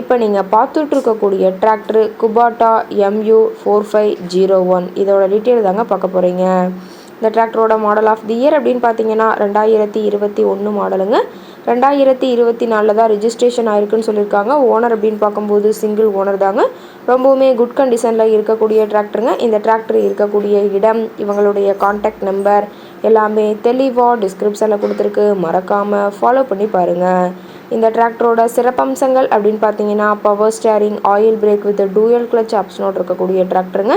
இப்போ நீங்கள் பார்த்துட்ருக்கக்கூடிய tractor Kubota M U four five zero one இதோட டீட்டெயில் தாங்க பார்க்க போகிறீங்க இந்த டிராக்டரோட மாடல் ஆஃப் தி இயர் அப்படின்னு பார்த்தீங்கன்னா ரெண்டாயிரத்தி இருபத்தி ஒன்று மாடலுங்க ரெண்டாயிரத்தி இருபத்தி நாலில் தான் ரிஜிஸ்ட்ரேஷன் ஆயிருக்குன்னு சொல்லியிருக்காங்க. ஓனர் அப்படின்னு பார்க்கும்போது சிங்கிள் ஓனர் தாங்க. ரொம்பவுமே குட் கண்டிஷனில் இருக்கக்கூடிய டிராக்டருங்க இந்த டிராக்டர் இருக்கக்கூடிய இடம் இவங்களுடைய காண்டாக்ட் நம்பர் எல்லாமே தெளிவாக டிஸ்கிரிப்ஷனில் கொடுத்துருக்கு. மறக்காமல் ஃபாலோ பண்ணி பாருங்கள் இந்த டிராக்டரோட சிறப்பம்சங்கள் அப்படின்னு பார்த்தீங்கன்னா power steering oil brake with dual clutch ஆப்ஷனோடு இருக்கக்கூடிய டிராக்டருங்க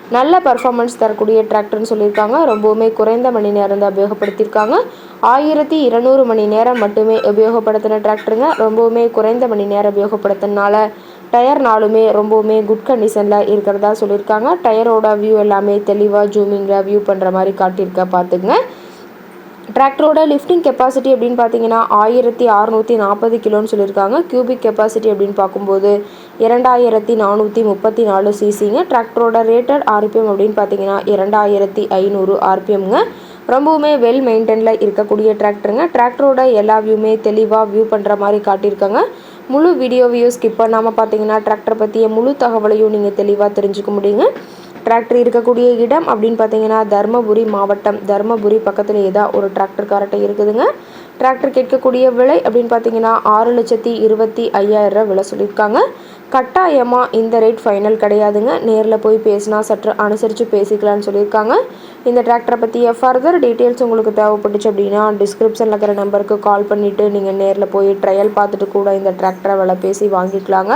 நல்ல பர்ஃபார்மன்ஸ் தரக்கூடிய டிராக்டர்னு சொல்லியிருக்காங்க. ரொம்பவுமே குறைந்த மணி நேரம் தான் உபயோகப்படுத்தியிருக்காங்க. ஆயிரத்தி இருநூறு மணி நேரம் மட்டுமே உபயோகப்படுத்தின டிராக்டருங்க ரொம்பவுமே குறைந்த மணி நேரம் உபயோகப்படுத்தினால டயர் நாலுமே ரொம்பவுமே குட் கண்டிஷனில் இருக்கிறதா சொல்லியிருக்காங்க. டயரோட வியூ எல்லாமே தெளிவாக ஜூமிங்கில் வியூ பண்ணுற மாதிரி காட்டியிருக்க பார்த்துங்க டிராக்டரோட லிஃப்டிங் கெப்பாசிட்டி அப்படின்னு பார்த்தீங்கன்னா ஆயிரத்தி அறநூற்றி நாற்பது கிலோன்னு சொல்லியிருக்காங்க. கியூபிக் கெப்பாசிட்டி அப்படின்னு பார்க்கும்போது இரண்டாயிரத்தி நானூற்றி முப்பத்தி நாலு சிசிங்க டிராக்டரோட ரேட்டட் ஆர்பிஎம் அப்படின்னு பார்த்தீங்கன்னா இரண்டாயிரத்தி ஐநூறு ஆர்பிஎம்ங்க ரொம்பவுமே வெல் மெயின்டெனில் இருக்கக்கூடிய டிராக்டருங்க டிராக்டரோட எல்லா வியூமே தெளிவாக வியூ பண்ணுற மாதிரி காட்டியிருக்காங்க. முழு வீடியோவையும் ஸ்கிப் பண்ணாமல் பார்த்தீங்கன்னா டிராக்டர் பற்றிய முழு தகவலையும் நீங்கள் தெளிவாக தெரிஞ்சுக்க முடியுங்க. டிராக்டர் இருக்கக்கூடிய இடம் அப்படின்னு பார்த்தீங்கன்னா தருமபுரி மாவட்டம். தருமபுரி பக்கத்தில் ஏதாவது ஒரு டிராக்டர் இருக்குதுங்க. டிராக்டர் கேட்கக்கூடிய விலை அப்படின்னு பார்த்தீங்கன்னா ஆறு லட்சத்தி இருபத்தி ஐயாயிரம் விலை சொல்லியிருக்காங்க. கட்டாயமாக இந்த ரேட் ஃபைனல் கிடையாதுங்க. நேரில் போய் பேசினா சற்று அனுசரித்து பேசிக்கலாம்னு சொல்லியிருக்காங்க. இந்த டிராக்டரை பற்றிய ஃபர்தர் டீட்டெயில்ஸ் உங்களுக்கு தேவைப்பட்டுச்சு அப்படின்னா டிஸ்கிரிப்ஷனில் இருக்கிற நம்பருக்கு கால் பண்ணிவிட்டு நீங்கள் நேரில் போய் ட்ரையல் பார்த்துட்டு கூட இந்த டிராக்டரை விலை பேசி வாங்கிக்கலாங்க.